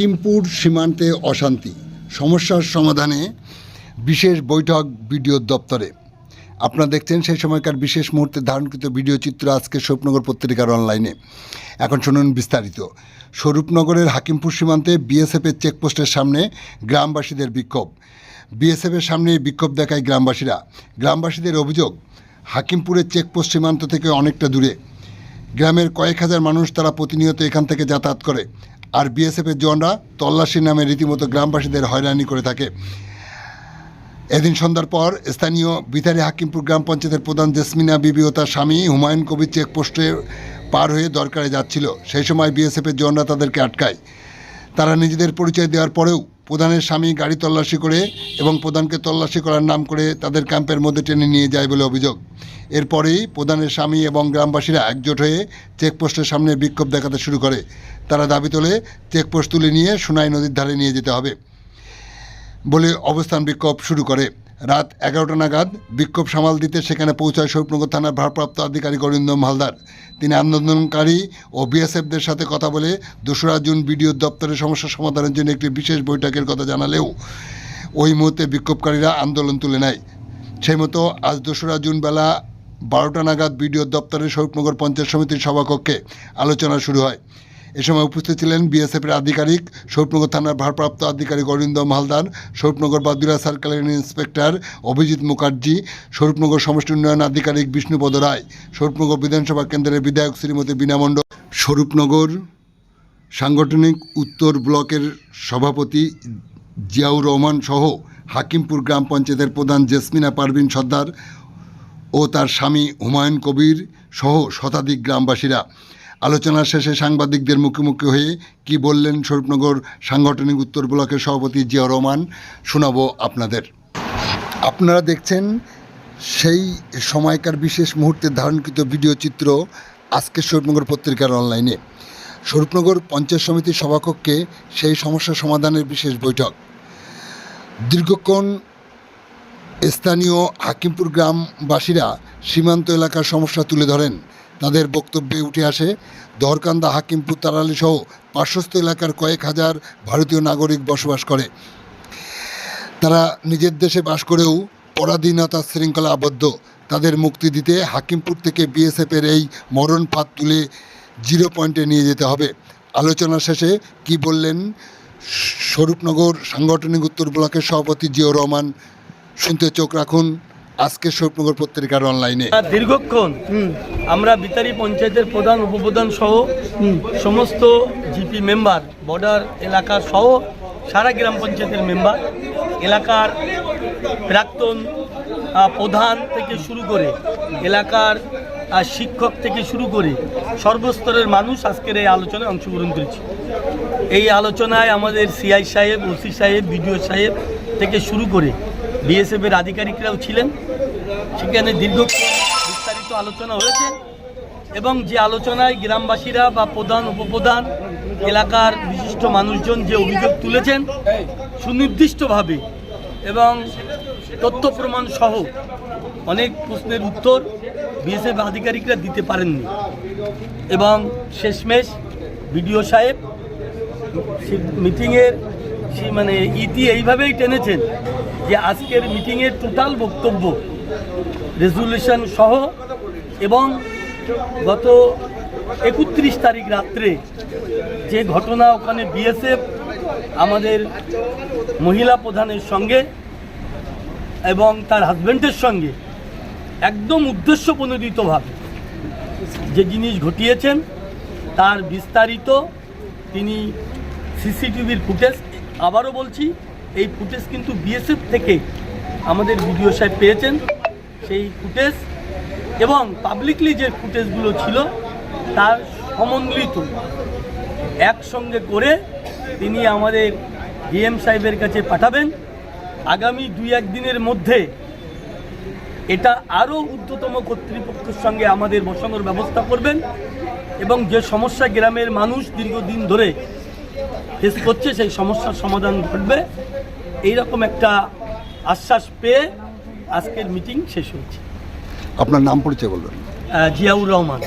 হাকিমপুর সীমান্তে অশান্তি। সমস্যার সমাধানে বিশেষ বৈঠক বিডিও দপ্তরে। আপনারা দেখছেন সেই সময়কার বিশেষ মুহূর্তে ধারণকৃত ভিডিও চিত্র আজকে স্বরূপনগর পত্রিকার অনলাইনে। এখন শুনুন বিস্তারিত। স্বরূপনগরের হাকিমপুর সীমান্তে বিএসএফের চেকপোস্টের সামনে গ্রামবাসীদের বিক্ষোভ। বিএসএফের সামনে বিক্ষোভ দেখায় গ্রামবাসীরা। গ্রামবাসীদের অভিযোগ, হাকিমপুরের চেকপোস্ট সীমান্ত থেকে অনেকটা দূরে। গ্রামের কয়েক হাজার মানুষ তারা প্রতিনিয়ত এখান থেকে যাতায়াত করে। আর বিএসএফের জওয়ানরা তল্লাশির নামে রীতিমতো গ্রামবাসীদের হয়রানি করে থাকে। এদিন সন্ধ্যার পর স্থানীয় বিতারি হাকিমপুর গ্রাম পঞ্চায়েতের প্রধান জেসমিনা বিবি ও তার স্বামী হুমায়ুন কবির চেকপোস্টে পার হয়ে দরকারে যাচ্ছিল। সেই সময় বিএসএফের জওয়ানরা তাদেরকে আটকায়। তারা নিজেদের পরিচয় দেওয়ার পরেও প্রধানের স্বামী গাড়ি তল্লাশি করে এবং প্রধানকে তল্লাশি করার নাম করে তাদের ক্যাম্পের মধ্যে টেনে নিয়ে যায় বলে অভিযোগ। এরপরেই প্রধানের স্বামী এবং গ্রামবাসীরা একজোট হয়ে চেকপোস্টের সামনে বিক্ষোভ দেখাতে শুরু করে। তারা দাবি তোলে, চেকপোস্ট তুলে নিয়ে সোনাই নদীর ধারে নিয়ে যেতে হবে বলে অবস্থান বিক্ষোভ শুরু করে। রাত এগারোটা নাগাদ বিক্ষোভ সামাল দিতে সেখানে পৌঁছায় স্বরূপনগর থানার ভারপ্রাপ্ত আধিকারিক অরিন্দম হালদার। তিনি আন্দোলনকারী ও বিএসএফদের সাথে কথা বলে দোসরা জুন বিডিও দপ্তরের সমস্যা সমাধানের জন্য একটি বিশেষ বৈঠকের কথা জানালেও ওই মুহূর্তে বিক্ষোভকারীরা আন্দোলন তুলে নেয়। সেই মতো আজ দোসরা জুন বেলা বারোটা নাগাদ বিডিও দপ্তরের স্বরূপনগর পঞ্চায়েত সমিতির সভাকক্ষে আলোচনা শুরু হয়। এ সময় উপস্থিত ছিলেন বিএসএফের আধিকারিক স্বরূপনগর থানার ভারপ্রাপ্ত আধিকারিক অরিন্দম হালদার স্বরূপনগর বাদুরা সার্কেলের ইন্সপেক্টর অভিজিৎ মুখার্জি স্বরূপনগর সমষ্টি উন্নয়ন আধিকারিক বিষ্ণুপদ রায় স্বরূপনগর বিধানসভা কেন্দ্রের বিধায়ক শ্রীমতী বীণা মণ্ডল। স্বরূপনগর সাংগঠনিক উত্তর ব্লকের সভাপতি জিয়াউর রহমান সহ হাকিমপুর গ্রাম পঞ্চায়েতের প্রধান জেসমিনা পারভিন সর্দার ও তার স্বামী হুমায়ুন কবির সহ শতাধিক গ্রামবাসীরা। আলোচনা শেষে সাংবাদিকদের মুখোমুখি হয়ে কি বললেন স্বরূপনগর সাংগঠনিক উত্তর ব্লকের সভাপতি জিয়া রহমান, শোনাব আপনাদের। আপনারা দেখছেন সেই সময়কার বিশেষ মুহূর্তে ধারণকৃত ভিডিও চিত্র আজকের স্বরূপনগর পত্রিকার অনলাইনে। স্বরূপনগর পঞ্চায়েত সমিতির সভাকক্ষে সেই সমস্যা সমাধানের বিশেষ বৈঠক। দীর্ঘক্ষণ স্থানীয় হাকিমপুর গ্রামবাসীরা সীমান্ত এলাকার সমস্যা তুলে ধরেন। তাদের বক্তব্যে উঠে আসে দরকান্দা, হাকিমপুর, তারালি সহ পার্শ্বস্থ এলাকার কয়েক হাজার ভারতীয় নাগরিক বসবাস করে। তারা নিজের দেশে বাস করেও পরাধীনতার শৃঙ্খলা আবদ্ধ। তাদের মুক্তি দিতে হাকিমপুর থেকে বিএসএফের এই মরণ ফাঁদ তুলে জিরো পয়েন্টে নিয়ে যেতে হবে। আলোচনা শেষে কি বললেন স্বরূপনগর সাংগঠনিক উত্তর ব্লকের সভাপতি জিও রহমান? শুনতে চোখ রাখুন। আজকের স্বরূপনগর পত্রিকার অনলাইনে আর দীর্ঘক্ষণ আমরা বিতারি পঞ্চায়েতের প্রধান উপপ্রধান সহ সমস্ত জিপি মেম্বার বর্ডার এলাকার সহ সারা গ্রাম পঞ্চায়েতের মেম্বার এলাকার প্রাক্তন প্রধান থেকে শুরু করে এলাকার শিক্ষক থেকে শুরু করে সর্বস্তরের মানুষ আজকের এই আলোচনায় অংশগ্রহণ করেছে। এই আলোচনায় আমাদের সিআই সাহেব ওসি সাহেব বিডিও সাহেব থেকে শুরু করে বিএসএফের আধিকারিকরাও ছিলেন। সেখানে দীর্ঘক্ষণ বিস্তারিত আলোচনা হয়েছে এবং যে আলোচনায় গ্রামবাসীরা বা প্রধান, উপপ্রধান এলাকার বিশিষ্ট মানুষজন যে অভিযোগ তুলেছেন, সুনির্দিষ্টভাবে এবং তথ্য প্রমাণ সহ অনেক প্রশ্নের উত্তর বিএসএফ আধিকারিকরা দিতে পারেননি। এবং শেষমেশ বিডিও সাহেব মিটিংয়ের সে- মানে ইতি এইভাবেই টেনেছেন যে আজকের মিটিংয়ের টোটাল বক্তব্য, রেজুলেশন সহ এবং গত একত্রিশ তারিখ রাত্রে যে ঘটনা ওখানে বিএসএফ, আমাদের মহিলা প্রধানের সঙ্গে এবং তার হাজব্যান্ডের সঙ্গে একদম উদ্দেশ্য প্রণোদিতভাবে যে জিনিস ঘটিয়েছেন, তার বিস্তারিত তিনি সিসিটিভির ফুটেজ আবারও বলছি, এই ফুটেজ কিন্তু বিএসএফ থেকে আমাদের ভিডিও সাহেব পেয়েছেন। সেই ফুটেজ এবং পাবলিকলি যে ফুটেজগুলো ছিল তার সমন্বিত। একসঙ্গে করে তিনি আমাদের ডিএম সাহেবের কাছে পাঠাবেন। আগামী দুই একদিনের মধ্যে এটা আরও ঊর্ধ্বতম কর্তৃপক্ষের সঙ্গে আমাদের বসানোর ব্যবস্থা করবেন এবং যে সমস্যা গ্রামের মানুষ দীর্ঘদিন ধরে ফেস করছে সেই সমস্যার সমাধান ঘটবে। এইরকম একটা আশ্বাস পেয়ে আজকের মিটিং শেষ হয়েছে। আপনার নাম পরিচয় বলবেন। জিয়াউর রহমান।